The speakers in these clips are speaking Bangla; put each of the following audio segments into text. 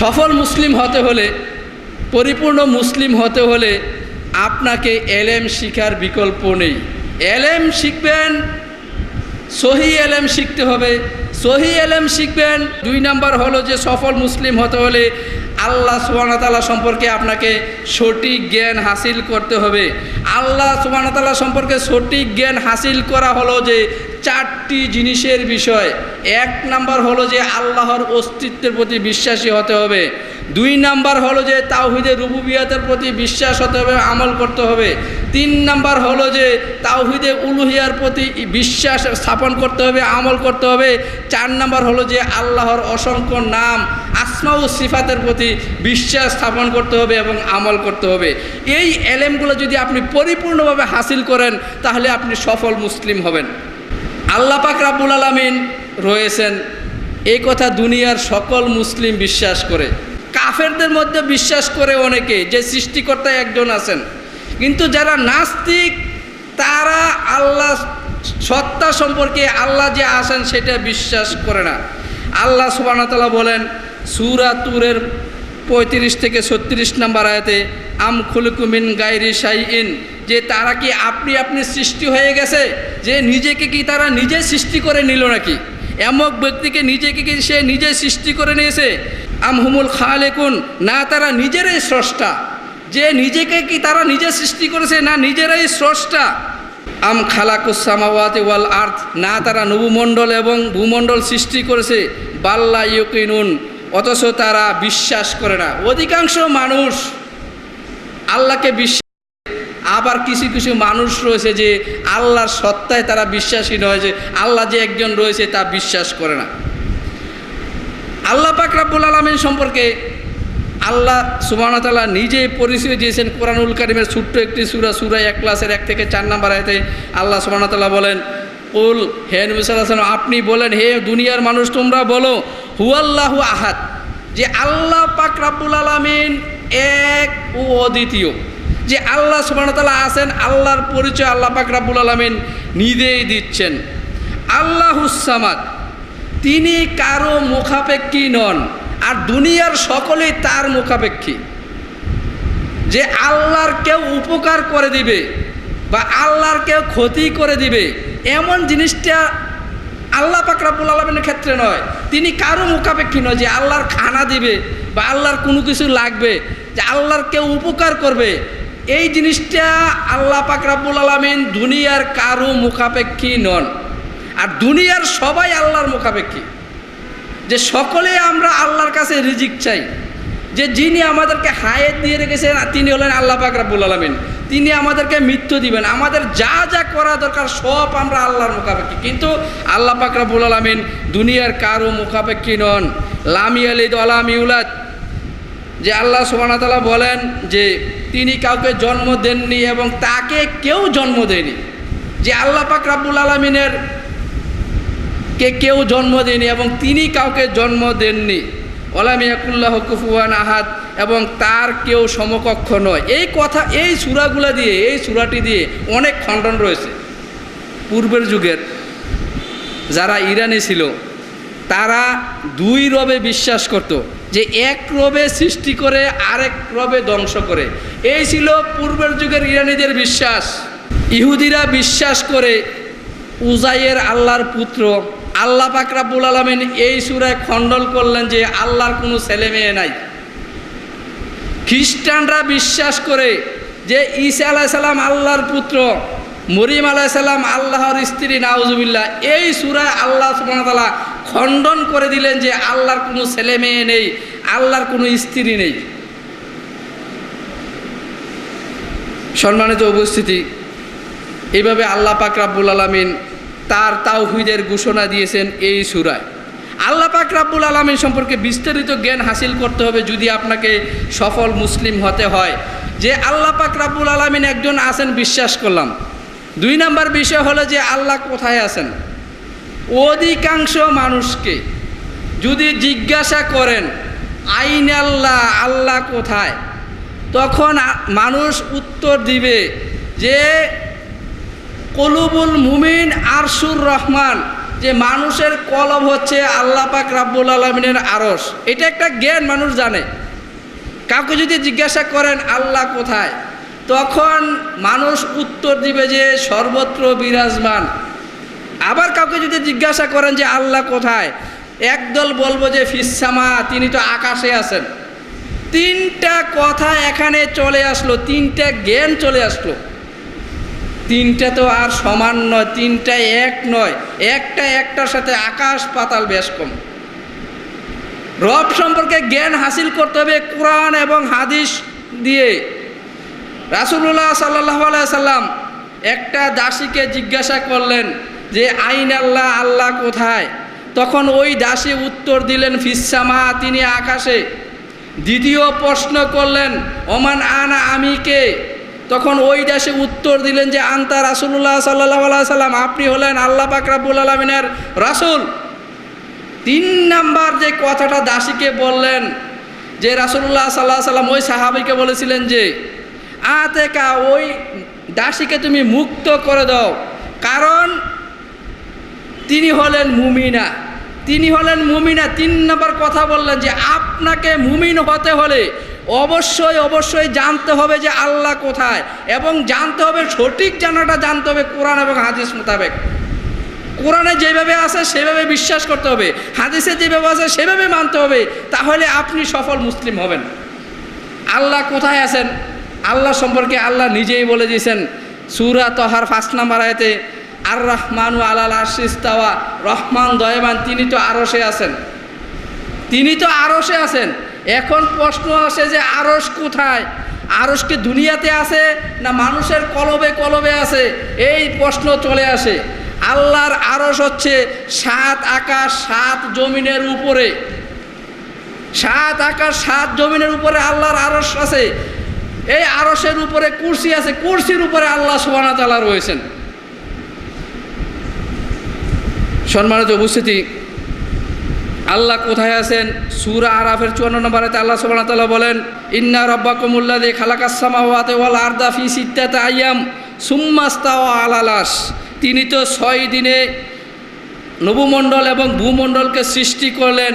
সফল মুসলিম হতে হলে, পরিপূর্ণ মুসলিম হতে হলে আপনাকে এলেম শিখার বিকল্প নেই। এলেম শিখবেন, সহি এলেম শিখতে হবে। সহি এলেম শিখবেন, দুই নাম্বার হলো যে সফল মুসলিম হতে হলে আল্লাহ সুবাহতাল্লাহ সম্পর্কে আপনাকে সঠিক জ্ঞান হাসিল করতে হবে। আল্লাহ সুবাহতাল্লাহ সম্পর্কে সঠিক জ্ঞান হাসিল করা হলো যে চারটি জিনিসের বিষয়। এক নাম্বার হলো যে আল্লাহর অস্তিত্বের প্রতি বিশ্বাসী হতে হবে। দুই নাম্বার হলো যে তাওহিদের রুবুবিয়াতের প্রতি বিশ্বাস হতে হবে, আমল করতে হবে। তিন নাম্বার হলো যে তাওহিদে উলুহিয়ার প্রতি বিশ্বাস স্থাপন করতে হবে, আমল করতে হবে। চার নাম্বার হলো যে আল্লাহর অসংখ্য নাম আসমা ও সিফাতের প্রতি বিশ্বাস স্থাপন করতে হবে এবং আমল করতে হবে। এই এলেমগুলো যদি আপনি পরিপূর্ণভাবে হাসিল করেন, তাহলে আপনি সফল মুসলিম হবেন। আল্লাহ পাক রাব্বুল আলামিন রয়েছেন, এই কথা দুনিয়ার সকল মুসলিম বিশ্বাস করে। কাফেরদের মধ্যে বিশ্বাস করে অনেকে যে সৃষ্টিকর্তা একজন আছেন। কিন্তু যারা নাস্তিক, তারা আল্লাহ সত্তা সম্পর্কে আল্লাহ যে আসেন সেটা বিশ্বাস করে না। আল্লাহ সুবাহতাল্লাহ বলেন, সুরা তুরের পঁয়ত্রিশ থেকে ছত্রিশ নাম্বার আয়াতে, আম খুলকুমিন গাইরি সাইন যে তারা কি আপনি আপনি সৃষ্টি হয়ে গেছে? যে নিজেকে কি তারা নিজে সৃষ্টি করে নিল নাকি? এমক ব্যক্তিকে নিজেকে কি সে নিজে সৃষ্টি করে নিয়েছে? আম হুমুল খালেকুন, না তারা নিজেরাই স্রষ্টা। যে নিজেকে কি তারা নিজে সৃষ্টি করেছে, না নিজেরাই স্রষ্টা। আম খালাকুসামাওয়াতে ওয়াল আর্থ না তারা নবুমণ্ডল এবং ভূমণ্ডল সৃষ্টি করেছে, বাল্লা ইউকিনুন, অথচ তারা বিশ্বাস করে না। অধিকাংশ মানুষ আল্লাহকে বিশ্বাস আবার কিছু কিছু মানুষ রয়েছে যে আল্লাহর সত্তায় তারা বিশ্বাসী নয় যে আল্লাহ যে একজন রয়েছে তা বিশ্বাস করে না। আল্লাহ পাক রাব্বুল সম্পর্কে আল্লাহ সুবাহতাল্লাহ নিজে পরিচয় দিয়েছেন কোরআনুল কারিমের ছোট্ট একটি সুরা সুরা এক ক্লাসের এক থেকে চার নাম্বার আয়তে আল্লাহ সুবাহতাল্লাহ বলেন উল হে নবিসাল্লাম আপনি বলেন, হে দুনিয়ার মানুষ, তোমরা বলো, হুয়াল্লাহু আহাদ? যে আল্লাহ পাক রাব্বুল আলমিন এক ও অদ্বিতীয়। যে আল্লাহ সুবাহতাল্লাহ আছেন, আল্লাহর পরিচয় আল্লাহ পাক রাব্বুল আলমিন নিজেই দিচ্ছেন। আল্লাহুসামাদ তিনি কারও মুখাপেক্ষী নন, আর দুনিয়ার সকলেই তার মুখাপেক্ষী। যে আল্লাহর কেউ উপকার করে দিবে বা আল্লাহর কেউ ক্ষতি করে দিবে, এমন জিনিসটা আল্লাহ পাকরাবুল আলমের ক্ষেত্রে নয়। তিনি কারও মুখাপেক্ষী নয় যে আল্লাহর খানা দিবে বা আল্লাহর কোনো কিছু লাগবে, যে আল্লাহর কেউ উপকার করবে। এই জিনিসটা আল্লাহ পাকরাবুল আলমিন দুনিয়ার কারও মুখাপেক্ষী নন। আর দুনিয়ার সবাই আল্লাহর মুখাপেক্ষী। যে সকলে আমরা আল্লাহর কাছে রিজিক চাই। যে যিনি আমাদেরকে হায়েত দিয়ে রেখেছেন তিনি হলেন আল্লাহ পাক আলমিন। তিনি আমাদেরকে মৃত্যু দিবেন। আমাদের যা যা করা দরকার সব আমরা আল্লাহর মুখাপেক্ষী। কিন্তু আল্লাহ পাক আলমিন দুনিয়ার কারও মুখাপেক্ষী নন। লামি আলিদ আলাম ইউলাদ। যে আল্লাহ সুবাহতালা বলেন যে তিনি কাউকে জন্ম দেননি এবং তাকে কেউ জন্ম দেয়নি। যে আল্লাহ পাক রাব্বুল আলমিনের কে কেউ জন্ম দেয়নি এবং তিনি কাউকে জন্ম দেননি। ওলামিয়াকুল্লাহ কুফুয়ান আহাদ এবং তার কেউ সমকক্ষ নয়। এই কথা, এই সুরাগুলা দিয়ে, এই সুরাটি দিয়ে অনেক খণ্ডন রয়েছে। পূর্বের যুগের যারা ইরানি ছিল, তারা দুই রবে বিশ্বাস করত যে এক রবে সৃষ্টি করে, আরেক রবে ধ্বংস করে। এই ছিল পূর্বের যুগের ইরানিদের বিশ্বাস। ইহুদিরা বিশ্বাস করে উজাইয়ের আল্লাহর পুত্র। আল্লাহ পাকরাবুল আলমিন এই সুরায় খণ্ডন করলেন যে আল্লাহর কোনো ছেলে মেয়ে নাই। খ্রিস্টানরা বিশ্বাস করে যে ঈসা আলাইসাল্লাম আল্লাহর পুত্র মরিম আলাইসাল্লাম আল্লাহর স্ত্রী, নাউজুবিল্লাহ। এই সুরায় আল্লাহ সুবাহতালা খণ্ডন করে দিলেন যে আল্লাহর কোনো ছেলে মেয়ে নেই, আল্লাহর কোনো স্ত্রী নেই। সম্মানিত উপস্থিতি, এইভাবে আল্লাহ পাক রাব্বুল আলমিন তার তাওহিদের ঘোষণা দিয়েছেন এই সুরায়। আল্লাহ পাক রাব্বুল আলমিন সম্পর্কে বিস্তারিত জ্ঞান হাসিল করতে হবে যদি আপনাকে সফল মুসলিম হতে হয়। যে আল্লাহ পাক রাব্বুল আলমিন একজন আছেন, বিশ্বাস করলাম। দুই নাম্বার বিষয় হলো যে আল্লাহ কোথায় আছেন? অধিকাংশ মানুষকে যদি জিজ্ঞাসা করেন, আইন আল্লাহ আল্লাহ কোথায়? তখন মানুষ উত্তর দিবে যে কলুবুল মুমিন আরশুর রহমান, যে মানুষের কলব হচ্ছে আল্লাহ পাক রাব্বুল আলমিনের আরস এটা একটা জ্ঞান, মানুষ জানে। কাউকে যদি জিজ্ঞাসা করেন, আল্লাহ কোথায়? তখন মানুষ উত্তর দিবে যে, সর্বত্র বিরাজমান। আবার কাউকে যদি জিজ্ঞাসা করেন যে, আল্লাহ কোথায়? একদল বলব যে ফিসামা তিনি তো আকাশে আছেন। তিনটা কথা এখানে চলে আসলো, তিনটা জ্ঞান চলে আসলো। তিনটা তো আর সমান নয়, তিনটা এক নয়। একটা একটার সাথে আকাশ পাতাল বেশ কম। রব সম্পর্কে জ্ঞান হাসিল করতে হবে কোরআন এবং হাদিস দিয়ে। রাসুল্লাহ সাল্লাহ সাল্লাম একটা দাসীকে জিজ্ঞাসা করলেন যে, আইন আল্লাহ আল্লাহ কোথায়? তখন ওই দাসী উত্তর দিলেন ফিসামা তিনি আকাশে। দ্বিতীয় প্রশ্ন করলেন, ওমান আনা আমি কে? তখন ওই দাসে উত্তর দিলেন যে আন্তা রাসুল্লাহ সাল্লাহ সাল্লাম, আপনি হলেন আল্লাহ পাক রাব্বুল আলমিনের রাসুল। তিন নাম্বার যে কথাটা দাসীকে বললেন, যে রাসুল্লাহ সাল্লাহ সাল্লাম ওই সাহাবিকে বলেছিলেন যে, আতেকা, ওই দাসীকে তুমি মুক্ত করে দাও, কারণ তিনি হলেন মুমিনা। তিনি হলেন মুমিনা। তিন নম্বর কথা বললেন যে, আপনাকে মুমিন হতে হলে অবশ্যই অবশ্যই জানতে হবে যে আল্লাহ কোথায় এবং জানতে হবে, সঠিক জানাটা জানতে হবে কোরআন এবং হাদিস মোতাবেক। কোরআনে যেভাবে আছে, সেভাবে বিশ্বাস করতে হবে। হাদিসে যেভাবে আছে, সেভাবে মানতে হবে। তাহলে আপনি সফল মুসলিম হবেন। আল্লাহ কোথায় আছেন? আল্লাহ সম্পর্কে আল্লাহ নিজেই বলে দিয়েছেন। সুরা তহার ফার্স্ট নাম্বার আয়তে আর রহমানু আলাল আশিস্তাওয়া রহমান দয়মান তিনি তো আরসে আছেন। তিনি তো আরসে আছেন। এখন প্রশ্ন আসে যে আরস কোথায়? আরস কি দুনিয়াতে আছে না মানুষের কলবে কলবে আছে? এই প্রশ্ন চলে আসে। আল্লাহর আরস হচ্ছে সাত আকাশ, সাত জমিনের উপরে। সাত আকাশ, সাত জমিনের উপরে আল্লাহর আরস আছে। এই আরসের উপরে কুরসি আছে। কুরসির উপরে আল্লাহ সুবানা তালা রয়েছেন। সম্মানিত উপস্থিতি, আল্লাহ কোথায় আছেন? সুরা আরাফের চুয়ান্ন নম্বরেতে আল্লাহ সুবাহ তাল্লাহ বলেন, ইন্না রব্বা কমুল্লা দে সিত্তাতে আয়াম সুম্মাস্তা ও আলালাস তিনি তো ছয় দিনে নবমণ্ডল এবং ভূমণ্ডলকে সৃষ্টি করলেন,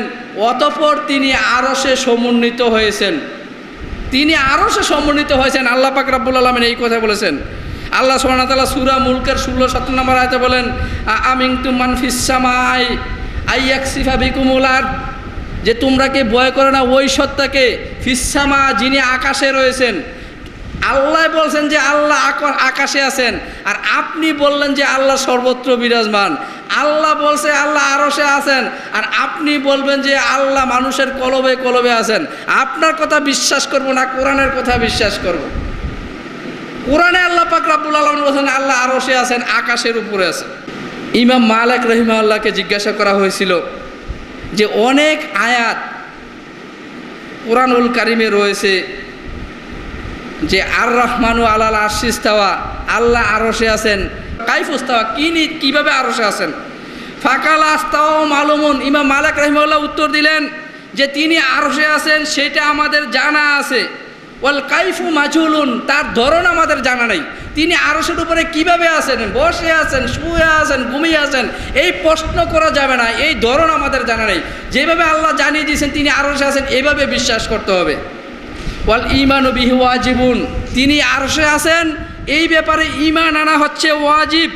অতপর তিনি আরসে সমন্বিত হয়েছেন। তিনি আরসে সমন্বিত হয়েছেন, আল্লাহ পাক রাব্বুল আলমিন এই কথা বলেছেন। আল্লাহ সোহানা সুরা মুলকের ষোলো সত্তর নম্বর আয়তে বলেন আমিং তু মানফিসামাই আইয়াক সিফা বিকুমুলার যে তোমরা কি ভয় করে না, ওই সত্তাকে ফিসামা যিনি আকাশে রয়েছেন। আল্লাহ বলছেন যে আল্লাহ আক- আকাশে আছেন, আর আপনি বললেন যে আল্লাহ সর্বত্র বিরাজমান। আল্লাহ বলছে আল্লাহ আরশে আছেন, আর আপনি বলবেন যে আল্লাহ মানুষের কলবে কলবে আছেন। আপনার কথা বিশ্বাস করব না, কোরআনের কথা বিশ্বাস করব। কোরআনে আল্লাহ পাক রাব্বুল আলম বলছেন, আল্লাহ আরশে আছেন, আকাশের উপরে আছেন। ইমাম মালিক রহিমা আল্লাহকে জিজ্ঞাসা করা হয়েছিল যে অনেক আয়াত কোরআনুল কারিমে রয়েছে যে আর রহমানু আল্লাহ আশিস্তাওয়া আল্লাহ আরশে আছেন। কাইফুস্তাওয়া কি নি, কীভাবে আরশে আছেন? ফাকাল আস্তাও মালুমুন, ইমাম মালিক রহিমাল্লাহ উত্তর দিলেন যে তিনি আরশে আছেন, সেটা আমাদের জানা আছে। ওয়াল কাইফু মাজুলুন, তার ধরন আমাদের জানা নেই। তিনি আরশের উপরে কীভাবে আছেন, বসে আছেন, শুয়ে আছেন, ঘুমিয়ে আছেন, এই প্রশ্ন করা যাবে না, এই ধরন আমাদের জানা নেই। যেভাবে আল্লাহ জানিয়ে দিয়েছেন, তিনি আরশে আছেন এইভাবে বিশ্বাস করতে হবে। ওয়াল ইমান বিহি ওয়াজিবুন, তিনি আরশে আছেন, এই ব্যাপারে ইমান আনা হচ্ছে ওয়াজিব।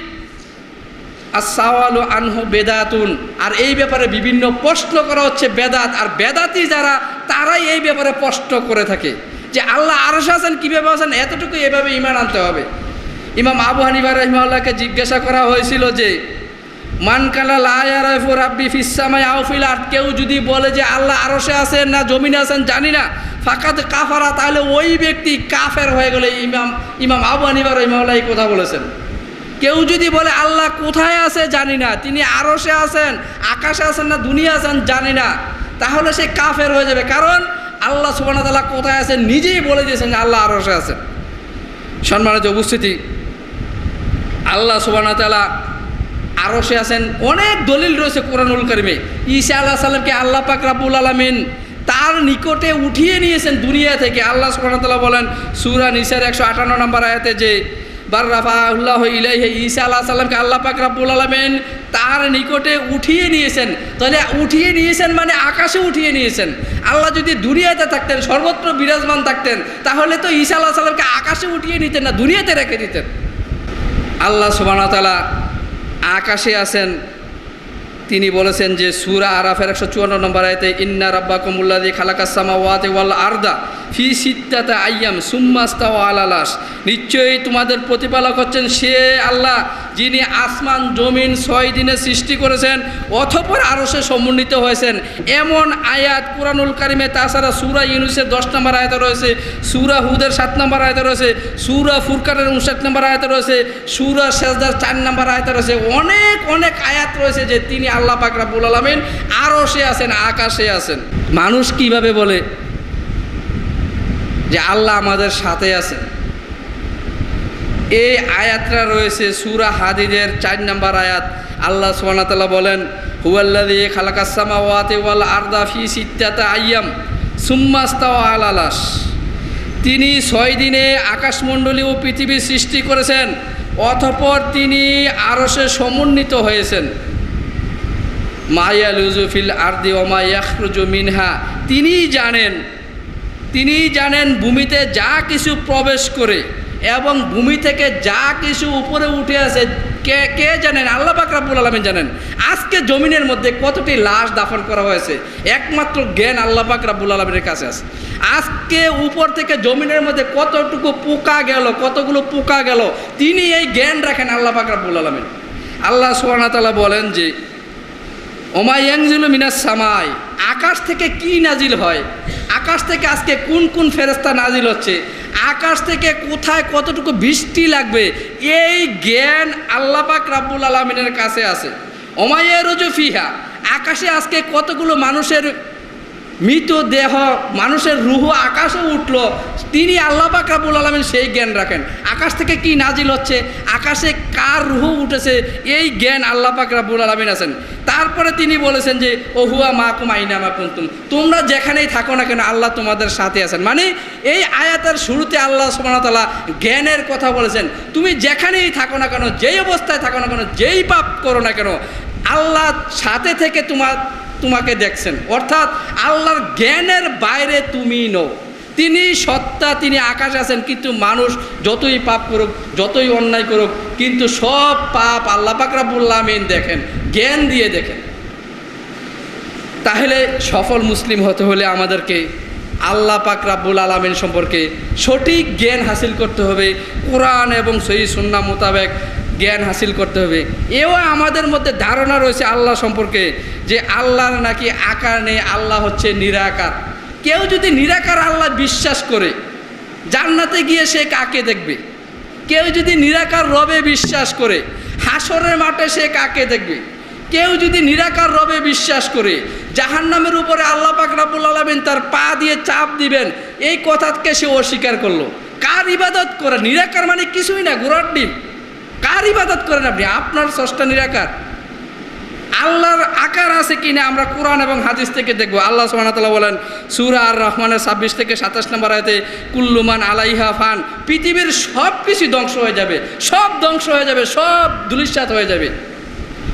আর সাওয়ালু আনহু বেদাতুন, আর এই ব্যাপারে বিভিন্ন প্রশ্ন করা হচ্ছে বেদাত, আর বেদাতি যারা, তারাই এই ব্যাপারে প্রশ্ন করে থাকে। যে আল্লাহ আরশে আছেন, কীভাবে আছেন, এতটুকু এভাবে ইমান আনতে হবে। ইমাম আবু হানিফা রহিমাল্লাহকে জিজ্ঞাসা করা হয়েছিল যে মানকালা লায়ারাফু রাব্বি ফিসামাই আউফিল আর কেউ যদি বলে যে আল্লাহ আরশে আছেন না জমিনে আছেন, জানি না। ফাঁকাত কাফারা, তাহলে ওই ব্যক্তি কাফের হয়ে গেলে ইমাম ইমাম আবু হানিফা রহিমাল্লাহ এই কথা বলেছেন। কেউ যদি বলে আল্লাহ কোথায় আছে, জানি না। তিনি আরশে আছেন, আকাশে আছেন না, দুনিয়া আছেন, জানি না। তাহলে সে কাফের হয়ে যাবে। কারণ আল্লাহ সুবানা কোথায় আছেন? নিজেই বলে দিয়েছেন যে আল্লাহ আরশে আছেন। সম্মানিত উপস্থিতি, আল্লাহ সুবানা তালা আরশে আছেন। অনেক দলিল রয়েছে কোরআনুল করিমে। ঈসা আল্লাহ সাল্লামকে আল্লাহ পাক রাবুল আলমিন তার নিকটে উঠিয়ে নিয়েছেন দুনিয়া থেকে। আল্লাহ সুবাহতাল্লাহ বলেন, সুরা নিসার একশো আটান্ন নম্বর আয়াতে যে বার রাফাউল্লাহ ইলাইহে ঈসা আল্লাহ সাল্লামকে আল্লাহ পাক আলমেন তার নিকটে উঠিয়ে নিয়েছেন। তাহলে উঠিয়ে নিয়েছেন মানে আকাশে উঠিয়ে নিয়েছেন। আল্লাহ যদি দুনিয়াতে থাকতেন, সর্বত্র বিরাজমান থাকতেন, তাহলে তো ঈসা আল্লাহ সাল্লামকে আকাশে উঠিয়ে নিতেন না, দুনিয়াতে রেখে দিতেন। আল্লাহ সুবাহতালা আকাশে আছেন তিনি বলেছেন যে সুরা আরাফের একশো চুয়ান্ন নম্বর আয়তে, ইন্না রাব্বা কমুল্লাদি খালাকাসামা ওয়াতে ওয়াল আর্দা ফি সিত্তাতে আইয়াম সুম্মাস্তা ও আলালাস নিশ্চয়ই তোমাদের প্রতিপালক হচ্ছেন সে আল্লাহ যিনি আসমান, জমিন, ছয় দিনে সৃষ্টি করেছেন, অথপর আরও সে সমন্বিত হয়েছেন। এমন আয়াত কুরআনুল কারিমে, তাছাড়া সুরা ইউনুসের দশ নম্বর আয়াতে রয়েছে, সুরা হুদের সাত নম্বর আয়াতে রয়েছে, সুরা ফুরকানের উনষাট নম্বর আয়াতে রয়েছে, সুরা শেষদার চার নম্বর আয়াতে রয়েছে। অনেক অনেক আয়াত রয়েছে যে তিনি আল্লাহ পাক রাব্বুল আলামিন আরও সে আছেন, আকাশে আছেন। মানুষ কীভাবে বলে যে আল্লাহ আমাদের সাথে আছেন? এই আয়াতটা রয়েছে সুরা হাদিদের চার নম্বর আয়াত। আল্লাহ সোহানাতাল্লাহ বলেন হুয়াল্লাদি খালাকাসামা ওয়াতে ওয়াল আর্দা ফি সিত্তাতা আইয়াম সুম্মাস্তা আল আলাস তিনি ছয় দিনে আকাশমণ্ডলী ও পৃথিবী সৃষ্টি করেছেন অথপর তিনি আরসে সমন্বিত হয়েছেন। মায়া লুজুফিল আর্দি ওমা ইয়াখরুজু মিনহা। তিনিই জানেন তিনি জানেন ভূমিতে যা কিছু প্রবেশ করে এবং ভূমি থেকে যা কিছু উপরে উঠে আসে। কে কে জানেন? আল্লাহ পাক রাব্বুল আলমিন জানেন। আজকে জমিনের মধ্যে কতটি লাশ দাফন করা হয়েছে? একমাত্র জ্ঞান আল্লাহ পাক রাব্বুল আলমিনের কাছে আছে। আজকে উপর থেকে জমিনের মধ্যে কতটুকু পোকা গেল, কতগুলো পোকা গেল, তিনি এই জ্ঞান রাখেন আল্লাহ পাক রাব্বুল আলমিন। আল্লাহ সোহানা তালা বলেন যে ওমায়াংজিল মিনাস সামাই। আকাশ থেকে কি নাজিল হয়? আকাশ থেকে আজকে কোন কোন ফেরস্তা নাজিল হচ্ছে? আকাশ থেকে কোথায় কতটুকু বৃষ্টি লাগবে? এই জ্ঞান আল্লাপাক রাব্বুল আলমিনের কাছে আছে। ওমাইয়া রুজু ফিহা। আকাশে আজকে কতগুলো মানুষের মৃত দেহ, মানুষের রুহ আকাশে উঠল। তিনি আল্লাহ পাক রাবুল আলমিন সেই জ্ঞান রাখেন। আকাশ থেকে কি নাজিল হচ্ছে? আকাশে কার রুহ উঠেছে? এই জ্ঞান আল্লাহ পাক রাবুল আলমিন আছেন। তারপরে তিনি বলেছেন যে, ওহুয়া মা কুমাইনা মা কুন্তুম। তোমরা যেখানেই থাকো না কেন, আল্লাহ তোমাদের সাথে আছেন। মানে এই আয়াতের শুরুতে আল্লাহ সুবাহতাল্লাহ জ্ঞানের কথা বলেছেন। তুমি যেখানেই থাকো না কেন, যেই অবস্থায় থাকো না কেন, যেই পাপ করো না কেন, আল্লাহ সাথে থেকে তোমার তোমাকে দেখছেন। অর্থাৎ আল্লাহর জ্ঞানের বাইরে তুমি নও। তিনি সত্তা, তিনি আকাশ আছেন, কিন্তু মানুষ যতই পাপ করুক, যতই অন্যায় করুক, কিন্তু সব পাপ আল্লাহ পাকরা পাকরাবুল্লামিন দেখেন, জ্ঞান দিয়ে দেখেন। তাহলে সফল মুসলিম হতে হলে আমাদেরকে আল্লাহ পাক রাব্বুল আলমিন সম্পর্কে সঠিক জ্ঞান হাসিল করতে হবে। কোরআন এবং সহি সুন্না মোতাবেক জ্ঞান হাসিল করতে হবে। এও আমাদের মধ্যে ধারণা রয়েছে আল্লাহ সম্পর্কে, যে আল্লাহর নাকি আকার নেই, আল্লাহ হচ্ছে নিরাকার। কেউ যদি নিরাকার আল্লাহ বিশ্বাস করে, জান্নাতে গিয়ে সে কাকে দেখবে? কেউ যদি নিরাকার রবে বিশ্বাস করে, হাসরের মাঠে সে কাকে দেখবে? কেউ যদি নিরাকার রবে বিশ্বাস করে, জাহান্নামের উপরে আল্লাহ পাক রাবুল আলমিন তার পা দিয়ে চাপ দিবেন, এই কথাকে সে অস্বীকার করল। কার ইবাদত করে? নিরাকার মানে কিছুই না গোড়ার ডিম। কার ইবাদত করেন আপনি? আপনার স্রষ্টা নিরাকার। আল্লাহর আকার আছে কিনা আমরা কোরআন এবং হাদিস থেকে দেখব। আল্লাহ সোহানতাল্লাহ বলেন, সুরা আর রহমানের ছাব্বিশ থেকে সাতাশ নম্বর আয়তে কুল্লুমান আলাইহা ফান, পৃথিবীর সব কিছু ধ্বংস হয়ে যাবে। সব ধ্বংস হয়ে যাবে, সব দুলিশাত হয়ে যাবে।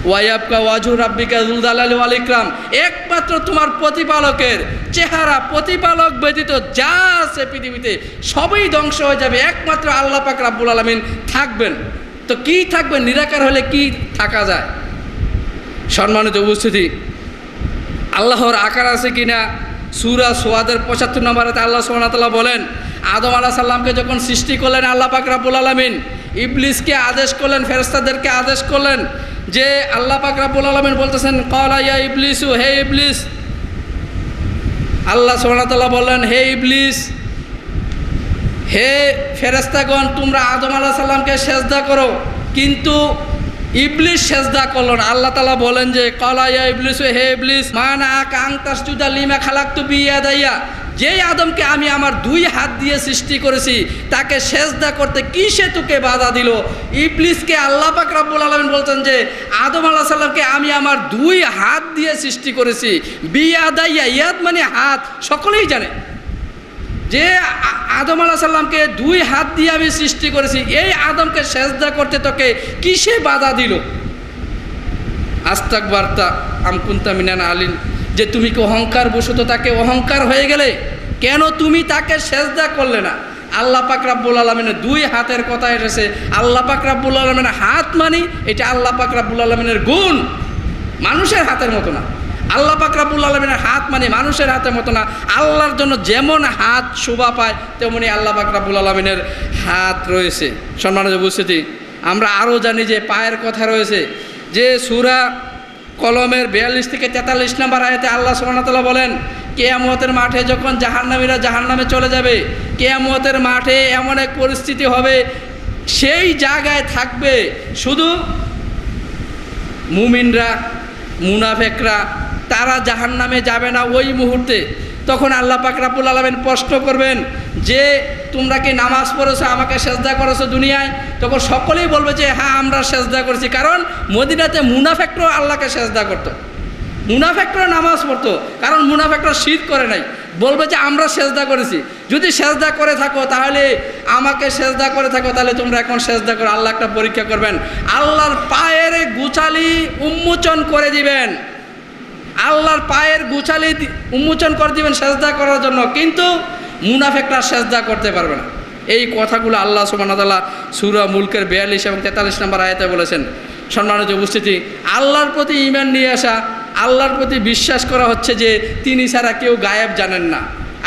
ওয়াইয়াবকা ওয়াজুর রাব্বিকা জুলদালাল ওয়াল ইকরাম। একমাত্র তোমার প্রতিপালকের চেহারা প্রতিপালক ব্যতীত যা আছে পৃথিবীতে সবই ধ্বংস হয়ে যাবে। একমাত্র আল্লাহ পাক রাব্বুল আলমিন থাকবেন। তো কি থাকবে? নিরাকার হলে কি থাকা যায়? সম্মানিত উপস্থিতি, আল্লাহর আকার আছে কিনা? সুরা সোয়াদের পঁচাত্তর নম্বরেতে আল্লাহ সোহানাতাল্লাহ বলেন, আদম আলাহ সাল্লামকে যখন সৃষ্টি করলেন, আল্লাহ পাক রাবুল আলমিন ইবলিসকে আদেশ করলেন ফেরস্তাদেরকে আদেশ করলেন যে আল্লাহ পাক রাবুল আলমিন বলতেছেন কলা ইয়া ইবলিসু, হে ইবলিস। আল্লাহ সোহানাতাল্লাহ বললেন, হে ইবলিস হে ফেরেস্তাগণ তোমরা আদম আলাহ সাল্লামকে সেজদা করো। কিন্তু ইবলিস সেজদা করল না। আল্লাহ তালা বলেন যে কলাইয়া ইবলিস, হে ইবলিস মানা কাং তাসজুদা লিমা খালাক তু বিয়া দাইয়া যেই আদমকে আমি আমার দুই হাত দিয়ে সৃষ্টি করেছি, তাকে সেজদা করতে কি সে তোকে বাধা দিল? ইবলিসকে আল্লাহ পাক রাব্বুল আলমিন বলছেন যে, আদম আল্লাহ সাল্লামকে আমি আমার দুই হাত দিয়ে সৃষ্টি করেছি। বিয়া দাইয়া ইয়াদ মানে হাত, সকলেই জানে। যে আদম আলাহ সাল্লামকে দুই হাত দিয়ে আমি সৃষ্টি করেছি, এই আদমকে সেজদা করতে তোকে কিসে বাধা দিল? আস্তাক বার্তা আমকুন্তা মিনান আলিন, যে তুমি কি অহংকার বসত তাকে অহংকার হয়ে গেলে? কেন তুমি তাকে সেজদা করলে না? আল্লাহ পাক রাব্বুল আলমিনের দুই হাতের কথা এসেছে। আল্লাহ পাক রাব্বুল আলমিনের হাত মানি, এটা আল্লাহ পাক রাব্বুল আলমিনের গুণ। মানুষের হাতের মতো না। আল্লাহ পাক রাব্বুল আলমিনের হাত মানে মানুষের হাতের মতো না। আল্লাহর জন্য যেমন হাত শোভা পায়, তেমনি আল্লাহ পাক রাব্বুল আলমিনের হাত রয়েছে। সম্মানিত উপস্থিতি, আমরা আরও জানি যে পায়ের কথা রয়েছে যে সুরা কলমের বিয়াল্লিশ থেকে তেতাল্লিশ নাম্বার আয়াতে আল্লাহ সুবহানাহু বলেন, কেয়ামতের মাঠে যখন জাহান্নামীরা জাহান্নামে চলে যাবে, কেয়ামতের মাঠে এমন এক পরিস্থিতি হবে, সেই জায়গায় থাকবে শুধু মুমিনরা, মুনাফেকরা তারা জাহান নামে যাবে না ওই মুহূর্তে। তখন আল্লাহ পাক রাব্বুল আলমেন প্রশ্ন করবেন, যে তোমরা কি নামাজ পড়েছো, আমাকে সেজদা করেছ দুনিয়ায়? তখন সকলেই বলবে যে হ্যাঁ আমরা সেজদা করেছি। কারণ মদিনাতে মুনাফেকরাও আল্লাহকে সেজদা করতো। মুনাফেকরা নামাজ পড়তো। কারণ মুনাফেকরা শীত করে নাই। বলবে যে, আমরা সেজদা করেছি। যদি সেজদা করে থাকো, তাহলে আমাকে সেজদা করে থাকো, তাহলে তোমরা এখন সেজদা করো। আল্লাহ একটা পরীক্ষা করবেন। আল্লাহর পায়ের গুছালি উন্মোচন করে দিবেন। আল্লাহর পায়ের গুছালি উন্মোচন করে দিবেন সেজদা করার জন্য, কিন্তু মুনাফেকরা সেজদা করতে পারবে না। এই কথাগুলো আল্লাহ সুবাহতাল্লাহ সুরা মুলকের বিয়াল্লিশ এবং তেতাল্লিশ নম্বর আয়াতে বলেছেন। সম্মানিত উপস্থিতি, আল্লাহর প্রতি ইমান নিয়ে আসা, আল্লাহর প্রতি বিশ্বাস করা হচ্ছে যে তিনি ছাড়া কেউ গায়েব জানেন না।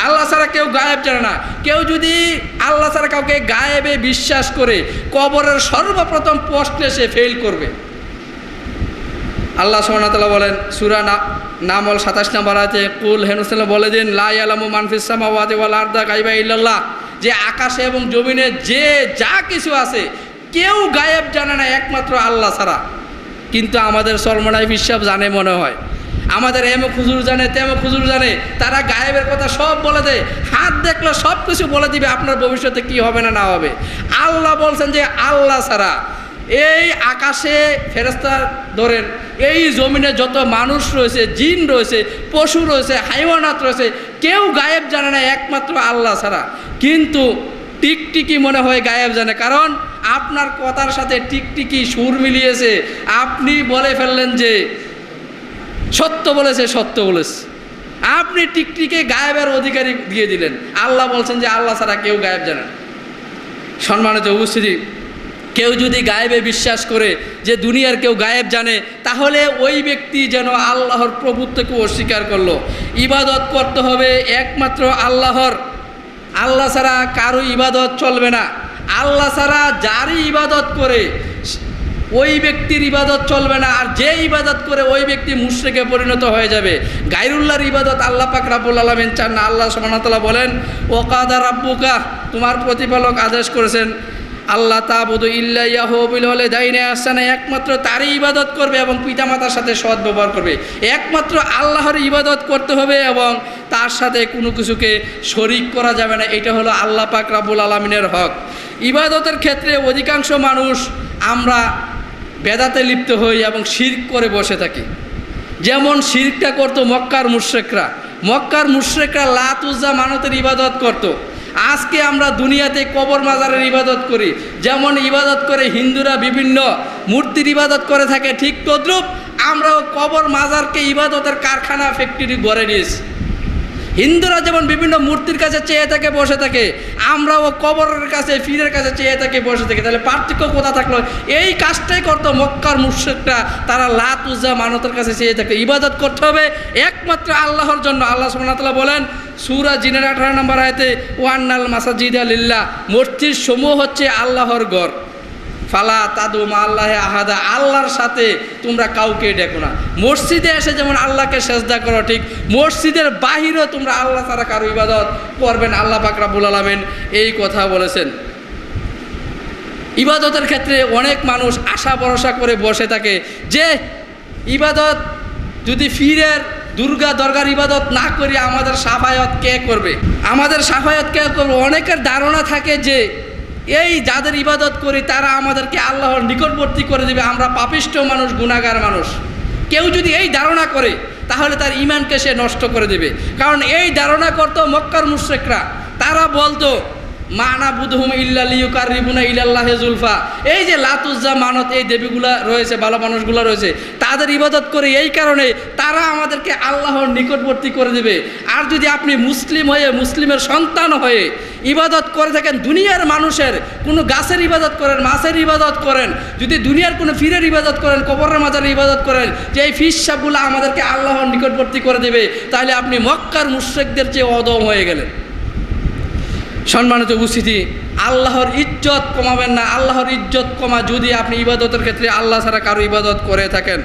আল্লাহ ছাড়া কেউ গায়েব জানে না। কেউ যদি আল্লাহ ছাড়া কাউকে গায়েবে বিশ্বাস করে, কবরের সর্বপ্রথম প্রশ্নে সে ফেল করবে। আল্লাহ সোহানাতালা বলেন, সুরা নামল সাতাশ নম্বর আছে কুল হেনুসাল্লাম বলে দিন লাই আলামু মানফিসামা গাইবা ইল্লাল্লাহ। যে আকাশে এবং জমিনে যে যা কিছু আছে, কেউ গায়েব জানে না, একমাত্র আল্লাহ ছাড়া। কিন্তু আমাদের সলমনাই বিশ্বাস জানে মনে হয়। আমাদের এমো খুজুর জানে, তেমো খুজুর জানে, তারা গায়েবের কথা সব বলে দেয়, হাত দেখলে সব কিছু বলে দিবে, আপনার ভবিষ্যতে কি হবে না না হবে। আল্লাহ বলছেন যে, আল্লাহ ছাড়া। এই আকাশে ফেরেস্তার ধরেন, এই জমিনে যত মানুষ রয়েছে, জিন রয়েছে, পশু রয়েছে, হাইওয়ানাত রয়েছে, কেউ গায়েব জানে না, একমাত্র আল্লাহ ছাড়া। কিন্তু টিকটিকি মনে হয় গায়েব জানে, কারণ আপনার কথার সাথে টিকটিকি সুর মিলিয়েছে। আপনি বলে ফেললেন যে, সত্য বলেছে সত্য বলেছে। আপনি টিকটিকে গায়েবের অধিকারী দিয়ে দিলেন। আল্লাহ বলছেন যে, আল্লাহ ছাড়া কেউ গায়েব জানে সম্মানিত উপস্থিতি কেউ যদি গায়েবে বিশ্বাস করে যে দুনিয়ার কেউ গায়েব জানে, তাহলে ওই ব্যক্তি যেন আল্লাহর প্রভুত্বকে অস্বীকার করল। ইবাদত করতে হবে একমাত্র আল্লাহর। আল্লাহ ছাড়া কারও ইবাদত চলবে না। আল্লাহ ছাড়া যারই ইবাদত করে, ওই ব্যক্তির ইবাদত চলবে না, আর যে ইবাদত করে ওই ব্যক্তি মুশ্রেকে পরিণত হয়ে যাবে। গাইরুল্লাহর ইবাদত আল্লাহ পাক রাব্বুল আলমিন চান না। আল্লাহ সুবহানাহু বলেন ওকাদা রাব্বুকা, তোমার প্রতিপালক আদেশ করেছেন আল্লাহ তাবুদু ইল্লা ইয়াহুবিল হলে দাইনে আসানে একমাত্র তারই ইবাদত করবে এবং পিতামাতার সাথে সৎ ব্যবহার করবে। একমাত্র আল্লাহর ইবাদত করতে হবে এবং তার সাথে কোনো কিছুকে শরিক করা যাবে না। এটা হলো আল্লাহ পাক রাবুল আলমিনের হক। ইবাদতের ক্ষেত্রে অধিকাংশ মানুষ আমরা বেদাতে লিপ্ত হই এবং শির্ক করে বসে থাকি। যেমন শিরকটা করতো মক্কার মুশ্রেকরা। মক্কার মুশ্রেকরা লাতুজা মানতের ইবাদত করত। আজকে আমরা দুনিয়াতে কবর মাজারের ইবাদত করি। যেমন ইবাদত করে হিন্দুরা বিভিন্ন মূর্তির ইবাদত করে থাকে, ঠিক তদ্রুপ আমরাও কবর মাজারকে ইবাদতের কারখানা ফ্যাক্টরি গড়ে নিয়েছি। হিন্দুরা যেমন বিভিন্ন মূর্তির কাছে চেয়ে থাকে, বসে থাকে, আমরাও কবরের কাছে, ফিরের কাছে চেয়ে থাকে, বসে থাকে। তাহলে পার্থক্য কোথা থাকল? এই কাজটাই করতো মক্কার মুর্শেকটা তারা লাত, উজ্জা মানতের কাছে চেয়ে থাকে। ইবাদত করতে হবে একমাত্র আল্লাহর জন্য। আল্লাহ সুবহানাহু বলেন, সুরা জিনের আঠারো নম্বর আয়তে, ওয়ান্নাল মাসাজিদ আলিল্লাহ মূর্তির সমূহ হচ্ছে আল্লাহর গড় ফালা তাদু মা আল্লাহ আহাদা, আল্লাহর সাথে তোমরা কাউকে ডেকো না। মসজিদে এসে যেমন আল্লাহকে সেজদা করো, ঠিক মসজিদের বাহিরেও তোমরা আল্লাহ তারা কারও ইবাদত করবেন, আল্লাহ পাকরাবুল আলমেন এই কথা বলেছেন। ইবাদতের ক্ষেত্রে অনেক মানুষ আশা ভরসা করে বসে থাকে যে, ইবাদত যদি ফিরের দুর্গা দরগার ইবাদত না করি, আমাদের সাফায়ত কে করবে? আমাদের সাফায়ত কে করবে? অনেকের ধারণা থাকে যে এই যাদের ইবাদত করি, তারা আমাদেরকে আল্লাহর নিকটবর্তী করে দেবে। আমরা পাপিষ্ট মানুষ গুণাগার মানুষ। কেউ যদি এই ধারণা করে, তাহলে তার ইমানকে সে নষ্ট করে দেবে। কারণ এই ধারণা করতো মক্কার মুশ্রেকরা। তারা বলতো রিবুনা জুলফা। এই যে মানত, এই দেবীগুলা রয়েছে ভালো মানুষগুলো রয়েছে, তাদের ইবাদত করে এই কারণে তারা আমাদেরকে আল্লাহর নিকটবর্তী করে দেবে। আর যদি আপনি মুসলিম হয়ে, মুসলিমের সন্তান হয়ে ইবাদত করে থাকেন, দুনিয়ার মানুষের, কোনো গাছের ইবাদত করেন, মাছের ইবাদত করেন, যদি দুনিয়ার কোনো ফিরের ইবাদত করেন, কবরের মাজার ইবাদত করেন, যে এই ফিস আমাদেরকে আল্লাহর নিকটবর্তী করে দেবে, তাহলে আপনি মক্কার মুশ্রেকদের চেয়ে অদম হয়ে গেলেন। সম্মানিত উপস্থিতি, আল্লাহর ইজ্জত কমাবেন না। আল্লাহর ইজ্জত কমা যদি আপনি ইবাদতের ক্ষেত্রে আল্লাহ ছাড়া কারও ইবাদত করে থাকেন।